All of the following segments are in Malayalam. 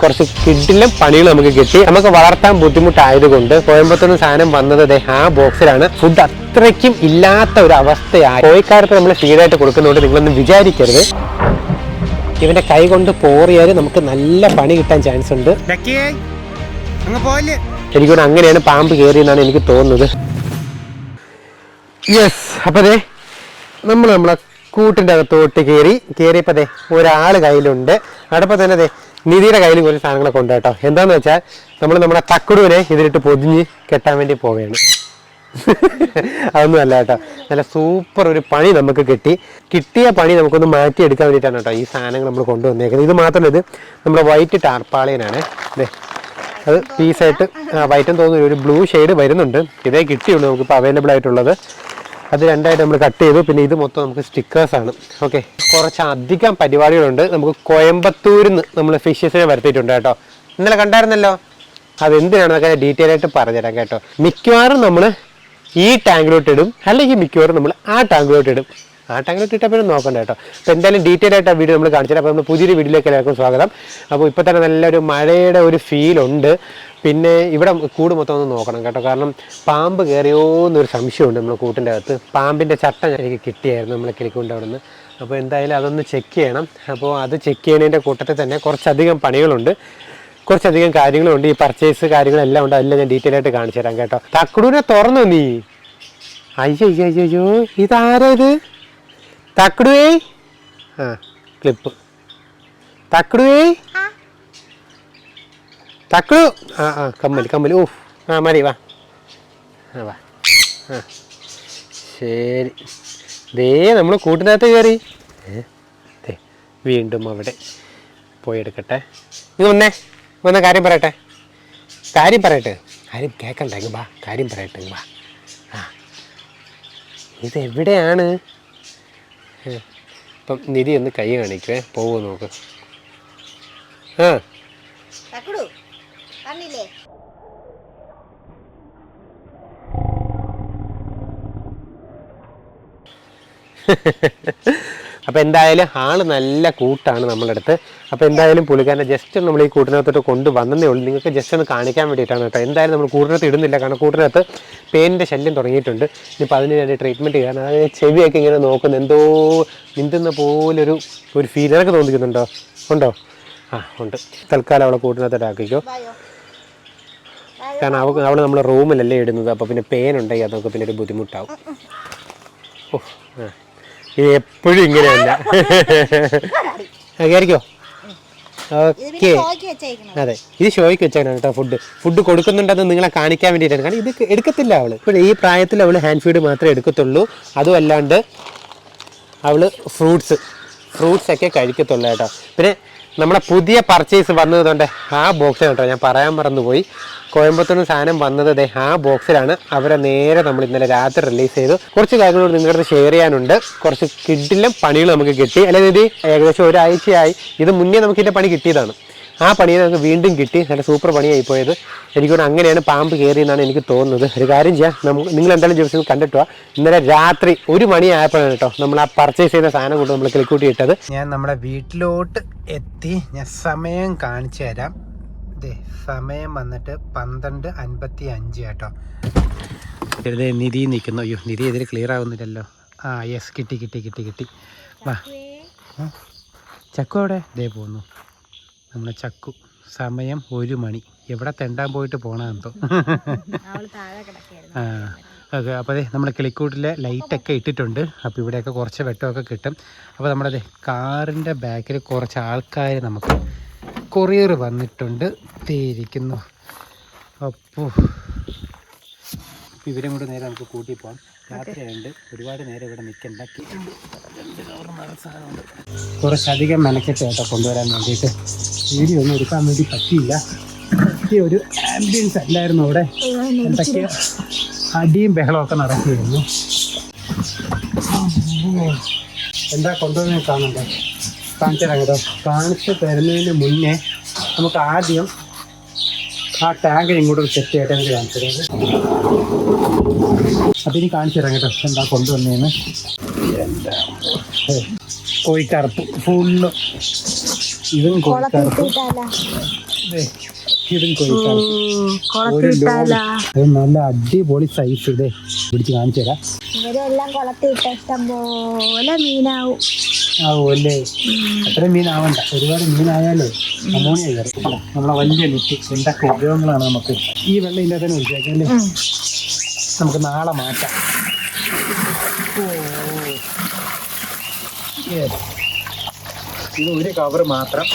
കുറച്ച് കിഡിലും പണികൾ നമുക്ക് കിട്ടി. നമുക്ക് വളർത്താൻ ബുദ്ധിമുട്ടായതുകൊണ്ട് കോയമ്പത്തൂർ സാധനം വന്നത് ആ ബോക്സിലാണ്. ഫുഡ് അത്രയ്ക്കും ഇല്ലാത്ത ഒരു അവസ്ഥയായി. കോഴിക്കാർക്ക് നമ്മൾ ഫീഡായിട്ട് കൊടുക്കുന്നതുകൊണ്ട് നിങ്ങളൊന്നും വിചാരിക്കരുത്. ഇവന്റെ കൈ കൊണ്ട് പോറിയാൽ നമുക്ക് നല്ല പണി കിട്ടാൻ ചാൻസ് ഉണ്ട്. എനിക്കൂടെ അങ്ങനെയാണ് പാമ്പ് കയറിയെന്നാണ് എനിക്ക് തോന്നുന്നത്. യെസ് അപ്പൊ ദേ നമ്മൾ നമ്മളെ കൂട്ടിന്റെ അകത്തോട്ട് കയറി കയറിയപ്പോൾ അതെ ഒരാൾ കയ്യിലുണ്ട്. അവിടെ തന്നെ ദേ നിധിയുടെ കയ്യിൽ കുറച്ച് സാധനങ്ങളൊക്കെ ഉണ്ട് കേട്ടോ. എന്താന്ന് വെച്ചാൽ നമ്മൾ നമ്മുടെ തക്കുടുവിനെ ഇതിലിട്ട് പൊതിഞ്ഞ് കെട്ടാൻ വേണ്ടി പോവുകയാണ്. അതൊന്നും അല്ല കേട്ടോ. നല്ല സൂപ്പർ ഒരു പണി നമുക്ക് കിട്ടി. കിട്ടിയ പണി നമുക്കൊന്ന് മാറ്റിയെടുക്കാൻ വേണ്ടിയിട്ടാണ് കേട്ടോ ഈ സാധനങ്ങൾ നമ്മൾ കൊണ്ടുവന്നേക്കുന്നത്. ഇത് മാത്രമല്ല ഇത് നമ്മുടെ വൈറ്റ് ടാർപ്പാളിയനാണ് ദേ അത് പീസായിട്ട് വൈറ്റും തോന്നുന്നു ഒരു ബ്ലൂ ഷെയ്ഡ് വരുന്നുണ്ട്. ഇതേ കിട്ടിയുള്ളൂ നമുക്കിപ്പോൾ അവൈലബിൾ ആയിട്ടുള്ളത്. അത് രണ്ടായിട്ട് നമ്മൾ കട്ട് ചെയ്തു. പിന്നെ ഇത് മൊത്തം നമുക്ക് സ്റ്റിക്കേഴ്സ് ആണ്. ഓക്കെ കുറച്ച് അധികം പരിപാടികളുണ്ട്. നമുക്ക് കോയമ്പത്തൂരിൽ നിന്ന് നമ്മൾ ഫിഷസിനെ വരുത്തിയിട്ടുണ്ട് കേട്ടോ. ഇന്നലെ കണ്ടായിരുന്നല്ലോ? അത് എന്തിനാണെന്നൊക്കെ ഡീറ്റെയിൽ ആയിട്ട് പറഞ്ഞുതരാം കേട്ടോ. മിക്കവാറും നമ്മൾ ഈ ടാങ്കിലോട്ട് ഇടും. അല്ലെങ്കിൽ മിക്കവാറും നമ്മൾ ആ ടാങ്കിലോട്ട് ഇടും. ആ ടാങ്കിലോട്ട് ഇട്ടാൽ പിന്നെ നോക്കണ്ട കേട്ടോ. അപ്പോൾ എന്തായാലും ഡീറ്റെയിൽ ആയിട്ട് ആ വീഡിയോ നമ്മൾ കാണിച്ചു അപ്പോൾ നമ്മൾ പുതിയൊരു വീഡിയോയിലേക്ക് എല്ലാവർക്കും സ്വാഗതം. അപ്പോൾ ഇപ്പോൾ തന്നെ നല്ലൊരു മഴയുടെ ഒരു ഫീലുണ്ട് പിന്നെ ഇവിടെ കൂട് മൊത്തം ഒന്ന് നോക്കണം കേട്ടോ. കാരണം പാമ്പ് കയറിയോ എന്നൊരു സംശയമുണ്ട് നമ്മൾ കൂട്ടിന്റെ അകത്ത്. പാമ്പിന്റെ ചട്ട എനിക്ക് കിട്ടിയായിരുന്നു നമ്മളെ കിളിക്കൊണ്ട് അവിടെ നിന്ന് അപ്പോൾ എന്തായാലും അതൊന്ന് ചെക്ക് ചെയ്യണം. അപ്പോൾ അത് ചെക്ക് ചെയ്യുന്നതിന്റെ കൂട്ടത്തിൽ തന്നെ കുറച്ചധികം പണികളുണ്ട്. കുറച്ചധികം കാര്യങ്ങളുണ്ട്. ഈ പർച്ചേസ് കാര്യങ്ങളെല്ലാം ഉണ്ട്. അതെല്ലാം ഞാൻ ഡീറ്റെയിൽ ആയിട്ട് കാണിച്ചു തരാം കേട്ടോ. തക്കുടൂനെ തുറന്നു നീ? അയ്യോ അയ്യോ അയ്യോ അയ്യോ. ഇതാരാ ഇത്? തക്കുടുവേ ആ ക്ലിപ്പ്. തക്കുടുവേ തക്കുടു ആ ആ കമ്മൽ കമ്മൽ ഓ ആ മതി വാ ആ വാ ആ ശരി. ദേ നമ്മൾ കൂട്ടിനകത്ത് കയറി. ഏ, വീണ്ടും അവിടെ പോയി എടുക്കട്ടെ. നീ വന്നേ. വന്ന കാര്യം പറയട്ടെ. കാര്യം പറയട്ടെ. കാര്യം കേൾക്കണ്ട ഇങ്ങ് വാ കാര്യം പറയട്ടെ ഇങ്ങ് വാ ആ. ഇതെവിടെയാണ്? ഇപ്പം നിധി ഒന്ന് കൈ കാണിക്കുവേ. പോവോ നോക്ക്. ആ. കണ്ടില്ലേ? അപ്പോൾ എന്തായാലും ആൾ നല്ല കൂട്ടാണ് നമ്മുടെ അടുത്ത്. അപ്പോൾ എന്തായാലും പുള്ളിക്കാരനെ ജസ്റ്റ് നമ്മൾ ഈ കൂട്ടിനകത്തോട്ട് കൊണ്ടുവന്നതേ ഉള്ളൂ. നിങ്ങൾക്ക് ജസ്റ്റ് ഒന്ന് കാണിക്കാൻ വേണ്ടിയിട്ടാണ് കേട്ടോ. എന്തായാലും നമ്മൾ കൂട്ടിനകത്ത് ഇടുന്നില്ല. കാരണം കൂട്ടിനകത്ത് പേനിന്റെ ശല്യം തുടങ്ങിയിട്ടുണ്ട്. ഇനിയിപ്പോൾ അതിന് വേണ്ടി ട്രീറ്റ്മെന്റ് ചെയ്യാൻ അതായത് ചെവിയൊക്കെ ഇങ്ങനെ നോക്കുന്ന എന്തോ നിന്തുന്ന പോലൊരു ഒരു ഫീൽ നിനക്ക് തോന്നിക്കുന്നുണ്ടോ? ഉണ്ടോ? ആ ഉണ്ട്. തൽക്കാലം അവളെ കൂട്ടിനകത്തോട്ട് ആക്കിക്കോ. കാരണം അവൾക്ക് അവൾ നമ്മൾ റൂമിലല്ലേ ഇടുന്നത്. അപ്പോൾ പിന്നെ പെയിൻ ഉണ്ടെങ്കിൽ അതൊക്കെ പിന്നെ ഒരു ബുദ്ധിമുട്ടാവും. ഓ ആ. ഇത് എപ്പോഴും ഇങ്ങനെയല്ല. കയറിക്കോ ഓക്കെ. അതെ ഇത് ഷോയ്ക്ക് വെച്ചാണ് കേട്ടോ ഫുഡ് ഫുഡ് കൊടുക്കുന്നുണ്ടെന്ന് നിങ്ങളെ കാണിക്കാൻ വേണ്ടിയിട്ടാണ്. കാരണം ഇത് എടുക്കത്തില്ല അവൾ ഇപ്പോൾ ഈ പ്രായത്തിൽ അവൾ ഹാൻഡ് ഫീഡ് മാത്രമേ എടുക്കത്തുള്ളൂ. അതും അവൾ അവൾ ഫ്രൂട്ട്സ് ഫ്രൂട്ട്സ് ഒക്കെ കഴിക്കത്തുള്ളൂ കേട്ടോ. പിന്നെ നമ്മുടെ പുതിയ പർച്ചേസ് വന്നതുകൊണ്ട് ആ ബോക്സ് കേട്ടോ. ഞാൻ പറയാൻ മറന്നുപോയി. കോയമ്പത്തൂർ സാധനം വന്നത് ദേ ആ ബോക്സിലാണ് അവരെ നേരെ നമ്മൾ ഇന്നലെ രാത്രി റിലീസ് ചെയ്തു. കുറച്ച് കാര്യങ്ങൾ നിങ്ങളുടെ ഷെയർ ചെയ്യാനുണ്ട്. കുറച്ച് കിഡിലും പണികൾ നമുക്ക് കിട്ടി. അല്ലെങ്കിൽ ഏകദേശം ഒരാഴ്ചയായി. ഇത് മുന്നേ നമുക്ക് ഇതിന്റെ പണി കിട്ടിയതാണ്. ആ പണിയെ നമുക്ക് വീണ്ടും കിട്ടി. നല്ല സൂപ്പർ പണിയായി പോയത്. എനിക്കോട് അങ്ങനെയാണ് പാമ്പ് കയറിയെന്നാണ് എനിക്ക് തോന്നുന്നത്. ഒരു കാര്യം ചെയ്യാം. നമുക്ക് നിങ്ങൾ എന്തായാലും ദിവസം കണ്ടിട്ടോ ഇന്നലെ രാത്രി ഒരു മണിയായപ്പോഴാണ് കേട്ടോ നമ്മൾ ആ പർച്ചേസ് ചെയ്ത സാധനം കൊണ്ട് നമ്മൾ കിളിക്കൂട്ടി ഇട്ടത്. ഞാൻ നമ്മുടെ വീട്ടിലോട്ട് എത്തി. ഞാൻ സമയം കാണിച്ചു തരാം. ദേ സമയം വന്നിട്ട് പന്ത്രണ്ട് അൻപത്തി അഞ്ച് കേട്ടോ. ഇതേ നിധി നിൽക്കുന്നു. അയ്യോ നിധി എതിരെ ക്ലിയർ ആവുന്നില്ലല്ലോ. ആ യെസ് കിട്ടി കിട്ടി കിട്ടി കിട്ടി. വാ. ചക്കു അവിടെ? ദേ പോന്നു. നമ്മുടെ ചക്കു. സമയം ഒരു മണി. എവിടെ തെണ്ടാൻ പോയിട്ട് പോണെന്തോ ആ ഓക്കെ അപ്പോൾ അതെ നമ്മുടെ കിളിക്കൂട്ടിലെ ലൈറ്റൊക്കെ ഇട്ടിട്ടുണ്ട്. അപ്പോൾ ഇവിടെയൊക്കെ കുറച്ച് വെട്ടമൊക്കെ കിട്ടും. അപ്പോൾ നമ്മുടെ അതെ കാറിന്റെ ബാക്കിൽ കുറച്ച് ആൾക്കാർ നമുക്ക് കൊറിയർ വന്നിട്ടുണ്ട്. തീരിക്കുന്നു അപ്പോൾ ഇവരും കൂടെ നേരെ നമുക്ക് കൂട്ടി പോകാം രാത്രിയായതുകൊണ്ട് ഒരുപാട് നേരം ഇവിടെ നിൽക്കണ്ട കുറച്ചധികം മെനക്കെട്ട് കേട്ടോ കൊണ്ടുവരാൻ വേണ്ടിയിട്ട്. വീഡിയോ ഒന്നും എടുക്കാൻ വേണ്ടി പറ്റിയില്ല. പറ്റിയ ഒരു ആംബിയൻസ് അല്ലായിരുന്നു അവിടെ. എന്തൊക്കെ അടിയും ബഹളമൊക്കെ നടക്കുകയായിരുന്നു. എന്താ കൊണ്ടുവന്ന് കാണണ്ടേ? കാണിച്ചു തരാം കേട്ടോ. കാണിച്ചു തരുന്നതിന് മുന്നേ നമുക്ക് ആദ്യം ആ ടാങ്ക് ഇങ്ങോട്ട് സെറ്റ് ചെയ്തിട്ട് എനിക്ക് കാണിച്ചു തരാം അപ്പം ഇനി കാണിച്ചു തരാം കേട്ടോ എന്താ കൊണ്ടുവന്നേന്ന്. കോഴിക്കറുപ്പ് ഫുള്ള് ഇതും കോഴിക്കറുപ്പ്. ഇതും ഒരു നല്ല അടിപൊളി സൈസ് ഇതേ. പിടിച്ച് കാണിച്ചു തരാം. ഇവരെല്ലാം കുളത്തിട്ട ഇഷ്ടം പോലെ മീനാവും. ആ ഓല്ലേ അത്രയും മീനാവണ്ട. ഒരുപാട് മീനായാലേ അമോണിയ കയറും. നമ്മളെ വലിയ ലിറ്റ് എന്തൊക്കെ ഉപയോഗങ്ങളാണ് നമുക്ക്. ഈ വെള്ളം ഇതിന്റെ തന്നെ ഒഴിച്ചേക്കല്ലേ നമുക്ക് നാളെ മാറ്റാം. ഇത് ഒരു കവർ മാത്രം.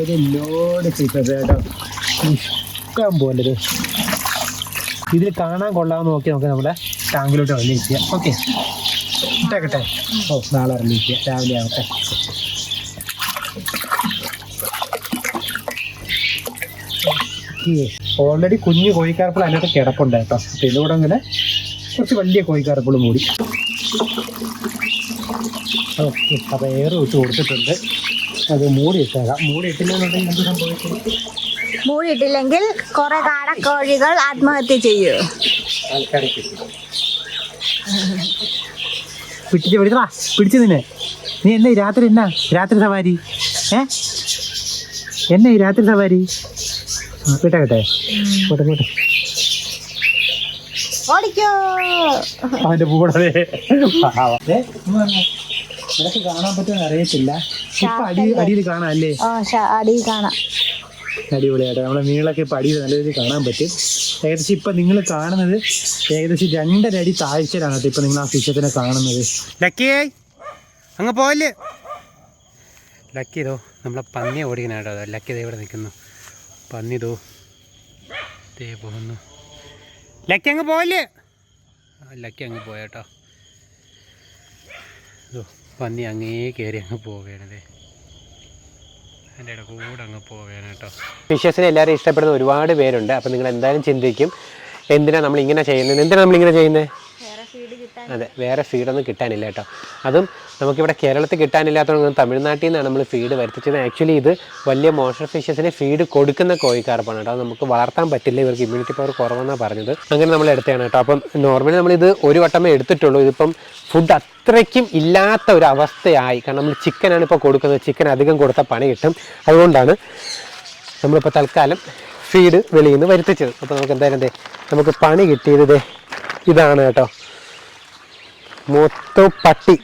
ഒരു ലോഡ് ഫിഷസ് കേട്ടോ. ഇഷ്ടം പോലെ ഇതിൽ കാണാൻ കൊള്ളാമെന്ന് നോക്കി നമുക്ക് നമ്മുടെ ടാങ്കിലോട്ട് ചെയ്യാം ഓക്കെ. ഇട്ടേക്കട്ടെ. ഓ നാളെ ഇറങ്ങിയിരിക്കുക. രാവിലെ ആവട്ടെ. ഓൾറെഡി കുഞ്ഞു കോഴിക്കാർപ്പിൾ അതിനകത്ത് കിടപ്പുണ്ട് കേട്ടോ. അപ്പം ഇതിലൂടെ അങ്ങനെ കുറച്ച് വലിയ കോഴിക്കാർപ്പിളും കൂടി ഓക്കെ. അപ്പോൾ എയർ ഇട്ട് കൊടുത്തിട്ടുണ്ട്. അത് മൂടി ഇട്ടേക്കാം. മൂടി ഇട്ടില്ലെന്നുണ്ടെങ്കിൽ എന്ത് സംഭവിക്കും? മൂടിയിട്ടില്ലെങ്കിൽ കുറെ കാടക്കോഴികൾ ആത്മഹത്യ ചെയ്യൂ. കിട്ടി പിടിച്ച് പിടിച്ചു നിന്നെ. നീ എന്നെ രാത്രി എന്നാ? രാത്രി സവാരി? ഏ? എന്നാ രാത്രി സവാരി? വിട്ടാകട്ടെ പോട്ടെ പോട്ടെ. അവന്റെ കൂടെ നിനക്ക് കാണാൻ പറ്റുമെന്ന് അറിയത്തില്ല. ഇപ്പൊ അടി അടിയിൽ കാണാം അല്ലേ? അടിയിൽ അടി കാണാം. അടിപൊളിയായിട്ട് നമ്മുടെ മീനുകളൊക്കെ ഇപ്പൊ അടിയിൽ നല്ല രീതിയിൽ കാണാൻ പറ്റും. ഏകദേശം ഇപ്പം നിങ്ങൾ കാണുന്നത് ഏകദേശം രണ്ടര അടി താഴ്ചയിലാണ് കേട്ടോ ഇപ്പം നിങ്ങൾ ആ ഫിഷത്തിനെ കാണുന്നത്. ലക്കിയേ അങ്ങ് പോയല്ലേ ലക്കി ഇതോ നമ്മളെ പന്നി ഓടിക്കണ കേട്ടോ ലക്കി ഇവിടെ നിൽക്കുന്നു. പന്നി ഇതോ ദേ പോകുന്നു. ലക്കി അങ്ങ് പോയല്ലേ ലക്കി അങ്ങ് പോയാട്ടോ. ഇതോ പന്നി അങ്ങേ കയറി അങ്ങ് പോവുകയാണ് ദേ. എന്റെ ഫിഷസിനെ എല്ലാവരും ഇഷ്ടപ്പെടുന്ന ഒരുപാട് പേരുണ്ട്. അപ്പം നിങ്ങൾ എന്തായാലും ചിന്തിക്കും. എന്തിനാണ് നമ്മൾ ഇങ്ങനെ ചെയ്യുന്നത്? എന്തിനാണ് നമ്മളിങ്ങനെ ചെയ്യുന്നത്? അതെ വേറെ ഫീഡൊന്നും കിട്ടാനില്ല കേട്ടോ. അതും നമുക്കിവിടെ കേരളത്തിൽ കിട്ടാനില്ലാത്തതുകൊണ്ട് തമിഴ്നാട്ടിൽ നിന്നാണ് നമ്മൾ ഫീഡ് വരുത്തിച്ചത്. ആക്ച്വലി ഇത് വലിയ മോൺസ്റ്റർ ഫിഷസിന് ഫീഡ് കൊടുക്കുന്ന കോഴിക്കാർപ്പാണ് കേട്ടോ. നമുക്ക് വളർത്താൻ പറ്റില്ല. ഇവർക്ക് ഇമ്മ്യൂണിറ്റി പവർ കുറവെന്നാണ് പറഞ്ഞത്. അങ്ങനെ നമ്മൾ എടുത്തതാണ് കേട്ടോ. അപ്പം നോർമലി നമ്മളിത് ഒരു വട്ടമേ എടുത്തിട്ടുള്ളൂ. ഇതിപ്പം ഫുഡ് അത്രയ്ക്കും ഇല്ലാത്ത ഒരു അവസ്ഥയായി. കാരണം നമ്മൾ ചിക്കനാണ് ഇപ്പോൾ കൊടുക്കുന്നത്. ചിക്കൻ അധികം കൊടുത്താൽ പണി കിട്ടും. അതുകൊണ്ടാണ് നമ്മളിപ്പോൾ തൽക്കാലം ഫീഡ് വെളിയിൽ നിന്ന് വരുത്തിച്ചത്. അപ്പോൾ നമുക്ക് എന്തായാലും നമുക്ക് പണി കിട്ടിയത് ഇതാണ് കേട്ടോ. മൊത്തം പട്ടി.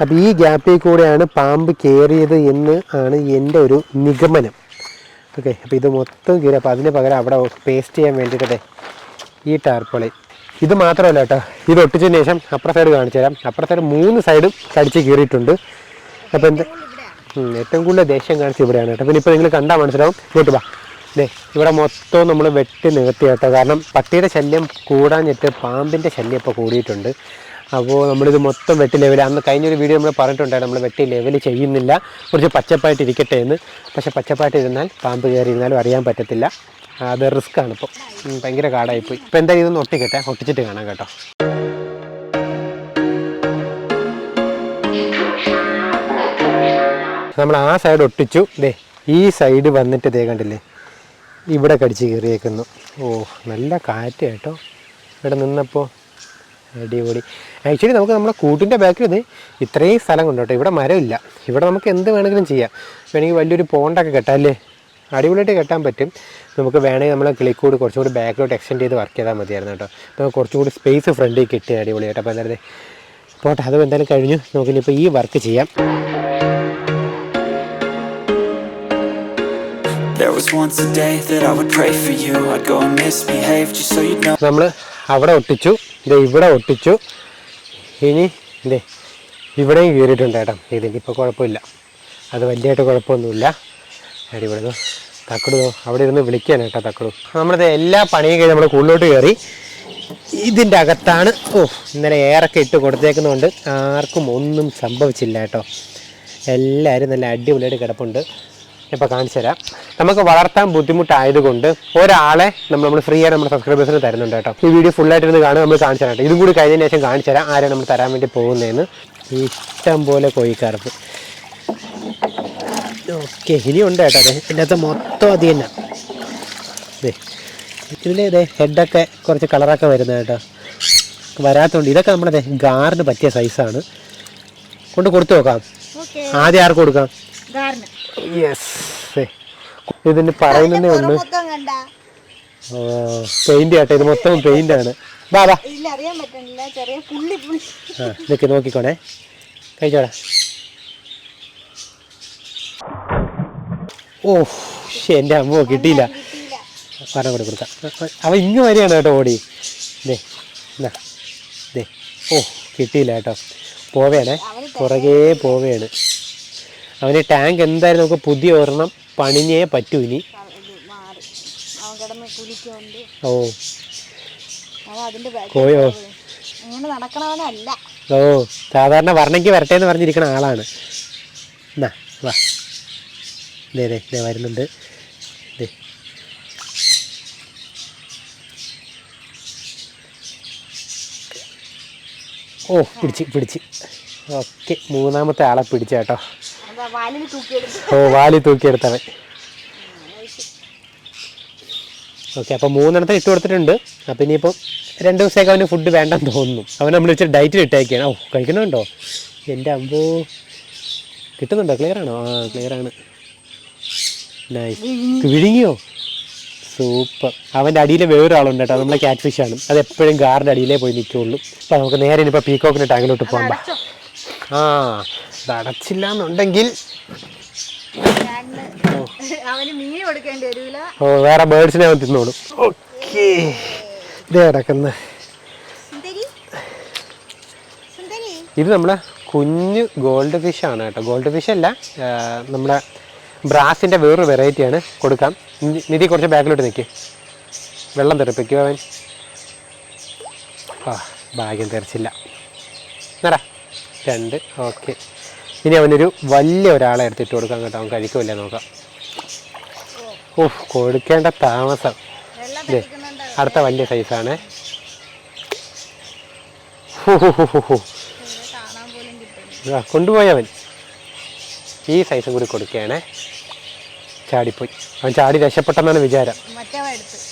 അപ്പോൾ ഈ ഗ്യാപ്പിൽ കൂടെയാണ് പാമ്പ് കയറിയത് എന്ന് ആണ് എന്റെ ഒരു നിഗമനം. ഓക്കെ അപ്പോൾ ഇത് മൊത്തം കീറി. അപ്പോൾ അതിന് പകരം അവിടെ പേസ്റ്റ് ചെയ്യാൻ വേണ്ടിയിട്ട് ഈ ടാർപ്പളി ഇത് മാത്രമല്ല കേട്ടോ ഇത് ഒട്ടിച്ചതിന് ശേഷം അപ്പുറ സൈഡ് കാണിച്ചു തരാം. അപ്പുറ സൈഡ് മൂന്ന് സൈഡും കടിച്ച് കീറിയിട്ടുണ്ട്. അപ്പോൾ എന്താ? ഏറ്റവും കൂടുതൽ ദേഷ്യം കാണിച്ച് ഇവിടെയാണ് കേട്ടോ പിന്നെ ഇപ്പോൾ നിങ്ങൾ കണ്ടാൽ മനസ്സിലാവും. ഇങ്ങോട്ട് വാ. ദേ ഇവിടെ മൊത്തം നമ്മൾ വെട്ടി നികത്തി കേട്ടോ കാരണം പട്ടിയുടെ ശല്യം കൂടാഞ്ഞിട്ട് പാമ്പിന്റെ ശല്യം ഇപ്പോൾ കൂടിയിട്ടുണ്ട്. അപ്പോൾ നമ്മളിത് മൊത്തം വെട്ടി ലെവൽ അന്ന് കഴിഞ്ഞൊരു വീഡിയോ നമ്മൾ പറഞ്ഞിട്ടുണ്ടായിരുന്നു നമ്മൾ വെട്ടി ലെവൽ ചെയ്യുന്നില്ല. കുറച്ച് പച്ചപ്പായിട്ട് ഇരിക്കട്ടെ എന്ന്. പക്ഷേ പച്ചപ്പായിട്ട് ഇരുന്നാൽ പാമ്പ് കയറി ഇരുന്നാലും അറിയാൻ പറ്റത്തില്ല. അത് റിസ്ക് ആണ് ഇപ്പോൾ ഭയങ്കര കാടായിപ്പോയി. ഇപ്പോൾ എന്തായാലും ഇതൊന്ന് ഒട്ടിക്കട്ടെ. ഒട്ടിച്ചിട്ട് കാണാം കേട്ടോ. നമ്മൾ ആ സൈഡ് ഒട്ടിച്ചു. ദേ ഈ സൈഡ് വന്നിട്ട് ദേ കണ്ടില്ലേ? ഇവിടെ കടിച്ച് കയറിയേക്കുന്നു ഓ നല്ല കാറ്റ് കേട്ടോ. ഇവിടെ നിന്നപ്പോൾ അടിപൊളി. ആക്ച്വലി നമുക്ക് നമ്മുടെ കൂട്ടിന്റെ ബാക്കിൽ ഇത് ഇത്രയും സ്ഥലം കൊണ്ട് കേട്ടോ. ഇവിടെ മരമില്ല. ഇവിടെ നമുക്ക് എന്ത് വേണമെങ്കിലും ചെയ്യാം. വേണമെങ്കിൽ വലിയൊരു പോണ്ടൊക്കെ കെട്ടാം അല്ലേ? അടിപൊളിയായിട്ട് കെട്ടാൻ പറ്റും. നമുക്ക് വേണമെങ്കിൽ നമ്മൾ കിളിക്കൂട് കുറച്ചും കൂടി ബാക്കിലോട്ട് എക്സ്റ്റെൻഡ് ചെയ്ത് വർക്ക് ചെയ്താൽ മതിയായിരുന്നു കേട്ടോ. നമുക്ക് കുറച്ചും കൂടി സ്പേസ് ഫ്രണ്ടിൽ കിട്ടിയ അടിപൊളിയായിട്ട് അപ്പോൾ എന്തായാലും പോട്ടെ അതും എന്തായാലും കഴിഞ്ഞു. നമുക്കിനിപ്പോൾ ഈ വർക്ക് ചെയ്യാം. നമ്മൾ അവിടെ ഒട്ടിച്ചു. ഇത് ഇവിടെ ഒട്ടിച്ചു. ഇനി ഇതേ ഇവിടെയും കയറിയിട്ടുണ്ട് ഏട്ടാ ഇതിന്റെ ഇപ്പോൾ കുഴപ്പമില്ല. അത് വലിയതായിട്ട് കുഴപ്പമൊന്നുമില്ല. അടിപൊളി തക്കടു അവിടെ ഇരുന്ന് വിളിക്കാൻ കേട്ടോ തക്കടു. നമ്മളിത് എല്ലാ പണിയും കഴിഞ്ഞ് നമ്മൾ കൂടുതലോട്ട് കയറി. ഇതിന്റെ അകത്താണ് ഓ ഇന്നലെ എയറൊക്കെ ഇട്ട് കൊടുത്തേക്കുന്നതുകൊണ്ട് ആർക്കും ഒന്നും സംഭവിച്ചില്ല കേട്ടോ. എല്ലാവരും നല്ല അടിപൊളിയായിട്ട് കിടപ്പുണ്ട്. ഇപ്പോൾ കാണിച്ചു തരാം. നമുക്ക് വളർത്താൻ ബുദ്ധിമുട്ടായതുകൊണ്ട് ഒരാളെ നമ്മൾ നമ്മൾ ഫ്രീ ആയി നമ്മുടെ സബ്സ്ക്രൈബേഴ്സിന് തരുന്നുണ്ട് കേട്ടോ. ഈ വീഡിയോ ഫുൾ ആയിട്ട് ഇരുന്ന് കാണുക നമ്മൾ കാണിച്ചു തരാം ഇതും കൂടി കഴിഞ്ഞതിന് ശേഷം കാണിച്ചു തരാം ആരെയാണ് നമ്മൾ തരാൻ വേണ്ടി പോകുന്നതെന്ന്. ഇഷ്ടം പോലെ കോഴിക്കാർപ്പ് ഓക്കെ ഇനിയുണ്ട് കേട്ടോ. അതെ ഇതിന്റെ അകത്ത് മൊത്തം അത് തന്നെ. അതെ ഇതിൽ ഇതേ ഹെഡൊക്കെ കുറച്ച് കളറൊക്കെ വരുന്നത് കേട്ടോ. വരാത്തതുകൊണ്ട് ഇതൊക്കെ നമ്മുടെ ഗാറിന് പറ്റിയ സൈസാണ് കൊണ്ട് കൊടുത്തു നോക്കാം. ആദ്യം ആർക്ക് കൊടുക്കാം? യെസ് ഇതിന് പറയുന്നേ ഉള്ളൂ. പെയിന്റ് ആട്ടെ ഇത് മൊത്തം പെയിന്റ് ആണ്. ആ നിൽക്ക് നോക്കിക്കോണേ. കഴിച്ചോടാ. ഓ എന്റെ എന്റെ അമ്മ കിട്ടിയില്ല. പറഞ്ഞ കൂടെ കൊടുക്കാം. അവ ഇങ്ങ് വരെയാണ് കേട്ടോ ഓടി. ദേ എന്നാ ദേ. ഓ കിട്ടിയില്ല കേട്ടോ. പോവേണേ. പുറകേ പോവേണ്. അവന് ടാങ്ക് എന്തായാലും നമുക്ക് പുതിയ ഒരെണ്ണം പണിഞ്ഞേ പറ്റൂ ഇനി. ഓ. കോയോ ഓ സാധാരണ വർണയ്ക്ക് വരട്ടെ എന്ന് പറഞ്ഞിരിക്കുന്ന ആളാണ്. എന്നാ വാ. ദേ ദേ വരുന്നുണ്ട്. ഓ പിടിച്ച് പിടിച്ച്. ഓക്കെ മൂന്നാമത്തെ ആളെ പിടിച്ച ഓ വാലി തൂക്കിയെടുത്തവൻ. ഓക്കെ അപ്പോൾ മൂന്നെണ്ണത്തിന് ഇട്ട് കൊടുത്തിട്ടുണ്ട്. അപ്പൊ ഇനിയിപ്പോ രണ്ട് ദിവസത്തേക്ക് അവന് ഫുഡ് വേണ്ടെന്ന് തോന്നുന്നു. അവൻ നമ്മൾ ഇച്ചിരി ഡയറ്റിൽ ഇട്ടേക്കാണ്. ഓ കഴിക്കണമുണ്ടോ എന്റെ അമ്പോ. കിട്ടുന്നുണ്ടോ? ക്ലിയർ ആണോ? ആ ക്ലിയർ ആണ്. നൈസ് വിഴുങ്ങിയോ? സൂപ്പർ അവന്റെ അടിയിൽ വേറൊരാളുണ്ട് കേട്ടോ. നമ്മളെ ക്യാറ്റ് ഫിഷ് ആണ്. അത് എപ്പോഴും ഗാറിന്റെ അടിയിലേ പോയി നിൽക്കുള്ളൂ അപ്പോൾ നമുക്ക് നേരെ ഇനിയിപ്പോൾ പീക്കോക്കിന്റെ ടാങ്കിലോട്ട് പോകാം ആ. ഇത് അടച്ചില്ല എന്നുണ്ടെങ്കിൽ ഓ വേറെ ബേർഡ്സിനെ അവൻ തിന്നോളും. ഓക്കെ. ഇതേ കിടക്കുന്ന. സുന്ദരി? സുന്ദരി? ഇത് നമ്മളെ കുഞ്ഞ് ഗോൾഡ് ഫിഷ് ആണ് കേട്ടോ. ഗോൾഡ് ഫിഷ് അല്ല നമ്മുടെ ബ്രാസിന്റെ വേറൊരു വെറൈറ്റിയാണ് കൊടുക്കാം. നിധി കുറച്ച് ബാക്കിലോട്ട് നിൽക്ക് വെള്ളം തെറിപ്പിക്കുക അവൻ. ആ ഭാഗ്യം തെറിച്ചില്ല. നടാ. രണ്ട് ഓക്കെ. ഇനി അവനൊരു വലിയ ഒരാളെ എടുത്തിട്ട് കൊടുക്കാൻ കേട്ടോ. അവൻ കഴിക്കുമല്ലേ നോക്കാം ഓഹ് കൊടുക്കേണ്ട താമസം. വെള്ളം അടുത്ത വലിയ സൈസാണ് കൊണ്ടുപോയവൻ. ഈ സൈസും കൂടി കൊടുക്കുകയാണേ. ചാടിപ്പോയി. അവൻ ചാടി രക്ഷപ്പെട്ടെന്നാണ് വിചാരം.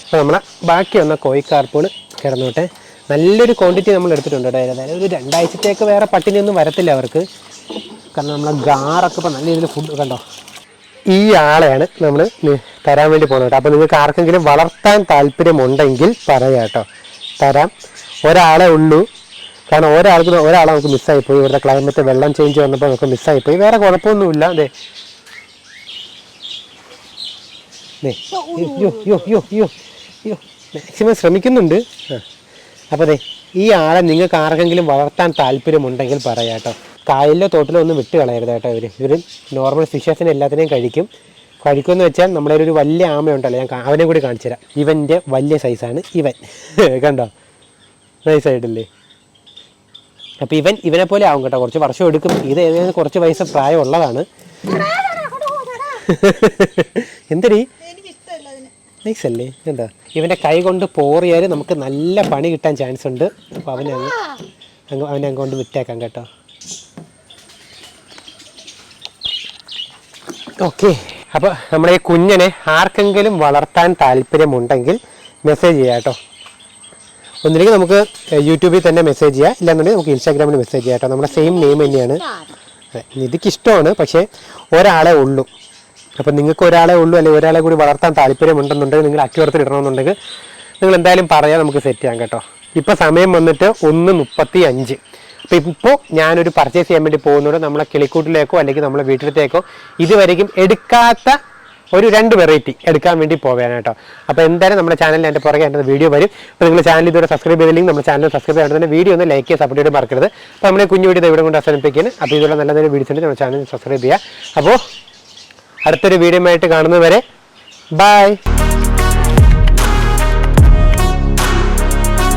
അപ്പോൾ നമ്മളെ ബാക്കി വന്ന കോഴിക്കാർപ്പുകൾ കിടന്നോട്ടെ. നല്ലൊരു ക്വാണ്ടിറ്റി നമ്മൾ എടുത്തിട്ടുണ്ട് കേട്ടോ. അതായത് ഒരു രണ്ടാഴ്ചത്തേക്ക് വേറെ പട്ടിണിയൊന്നും വരത്തില്ല അവർക്ക്. കാരണം നമ്മളെ ഗാറൊക്കെ ഇപ്പോൾ നല്ല രീതിയിൽ ഫുഡ് കണ്ടോ? ഈ ആളെയാണ് നമ്മൾ തരാൻ വേണ്ടി പോകുന്നത് കേട്ടോ. അപ്പോൾ നിങ്ങൾക്ക് ആർക്കെങ്കിലും വളർത്താൻ താല്പര്യമുണ്ടെങ്കിൽ പറയാം കേട്ടോ. തരാം. ഒരാളെ ഉള്ളൂ. കാരണം ഒരാൾക്ക് ഒരാളെ നമുക്ക് മിസ്സായിപ്പോയി ഇവിടുത്തെ ക്ലൈമറ്റ് വെള്ളം ചേഞ്ച് വന്നപ്പോൾ നമുക്ക് മിസ്സായിപ്പോയി വേറെ കുഴപ്പമൊന്നുമില്ല. അതെ ദേ, യോ യോ യോ യോ യോ മാക്സിമം ശ്രമിക്കുന്നുണ്ട്. ആ. അപ്പോൾ അതെ ഈ ആളെ നിങ്ങൾക്ക് ആർക്കെങ്കിലും വളർത്താൻ താല്പര്യമുണ്ടെങ്കിൽ പറയാം കേട്ടോ. കായലിലോ തോട്ടിലോ ഒന്നും വിട്ട് കളയരുത് കേട്ടോ ഇവർ ഇവർ നോർമൽ ഫിഷസിനെ എല്ലാത്തിനെയും കഴിക്കും. കഴിക്കുമെന്ന് വെച്ചാൽ നമ്മുടെ ഒരു വലിയ ആമയുണ്ടല്ലോ ഞാൻ അവനെ കൂടി കാണിച്ചു തരാം ഇവന്റെ വലിയ സൈസാണ് ഇവൻ. കണ്ടോ? നൈസായിട്ടില്ലേ അപ്പോൾ ഇവൻ ഇവനെ പോലെ ആവും കേട്ടോ. കുറച്ച് വർഷം എടുക്കും. ഇത് ഏകദേശം കുറച്ച് വയസ്സ് പ്രായമുള്ളതാണ്. എന്തടി? നൈസല്ലേ നൈസ് അല്ലേ? എന്താ ഇവന്റെ കൈ കൊണ്ട് പോറിയാൽ നമുക്ക് നല്ല പണി കിട്ടാൻ ചാൻസ് ഉണ്ട്. അപ്പോൾ അവനെ അങ്ങ് അവനെ അങ്ങോട്ട് വിട്ടേക്കാം കേട്ടോ. ഓക്കെ. അപ്പോൾ നമ്മുടെ ഈ കുഞ്ഞിനെ ആർക്കെങ്കിലും വളർത്താൻ താല്പര്യമുണ്ടെങ്കിൽ മെസ്സേജ് ചെയ്യാം കേട്ടോ. ഒന്നില്ലെങ്കിൽ നമുക്ക് യൂട്യൂബിൽ തന്നെ മെസ്സേജ് ചെയ്യാം. ഇല്ലാന്നുണ്ടെങ്കിൽ നമുക്ക് ഇൻസ്റ്റാഗ്രാമിൽ മെസ്സേജ് ചെയ്യാം കേട്ടോ. നമ്മുടെ സെയിം നെയിം തന്നെയാണ്. നിധിക്ക് ഇഷ്ടമാണ് പക്ഷേ ഒരാളെ ഉള്ളൂ. അപ്പം നിങ്ങൾക്ക് ഒരാളെ ഉള്ളൂ അല്ലെങ്കിൽ ഒരാളെ കൂടി വളർത്താൻ താല്പര്യമുണ്ടെന്നുണ്ടെങ്കിൽ നിങ്ങൾ അക്യൂറത്തിൽ ഇടണമെന്നുണ്ടെങ്കിൽ നിങ്ങൾ എന്തായാലും പറയാം നമുക്ക് സെറ്റ് ചെയ്യാം കേട്ടോ. ഇപ്പോൾ സമയം വന്നിട്ട് ഒന്ന് മുപ്പത്തി അഞ്ച് അപ്പോൾ ഇപ്പോൾ ഞാനൊരു പർച്ചേസ് ചെയ്യാൻ വേണ്ടി പോകുന്നുണ്ട് നമ്മളെ കിളിക്കൂട്ടിലേക്കോ അല്ലെങ്കിൽ നമ്മളെ വീട്ടിലത്തേക്കോ ഇതുവരെയും എടുക്കാത്ത ഒരു രണ്ട് വെറൈറ്റി എടുക്കാൻ വേണ്ടി പോവുകയാണ് അപ്പോൾ എന്തായാലും നമ്മുടെ ചാനലിൽ എന്റെ പുറകെ എന്റെ വീഡിയോ വരും. അപ്പോൾ നിങ്ങൾ ചാനൽ ഇതുവരെ സബ്സ്ക്രൈബ് ചെയ്തില്ലെങ്കിൽ നമ്മുടെ ചാനൽ സബ്സ്ക്രൈബ് ചെയ്തിട്ട് തന്നെ വീഡിയോ ഒന്ന് ലൈക്ക് ചെയ്യുക സപ്പോർട്ട് ചെയ്ത് മറക്കരുത്. അപ്പോൾ നമ്മുടെ കുഞ്ഞു വീഡിയോ ഇവിടെ കൊണ്ട് അവസാനിപ്പിക്കുന്നത് അപ്പോൾ ഇതുള്ള നല്ല നല്ല വീഡിയോസ് ഉണ്ട്. നമ്മുടെ ചാനൽ സബ്സ്ക്രൈബ് ചെയ്യുക. അപ്പോൾ അടുത്തൊരു വീഡിയോ ആയിട്ട് കാണുന്നതുവരെ ബൈ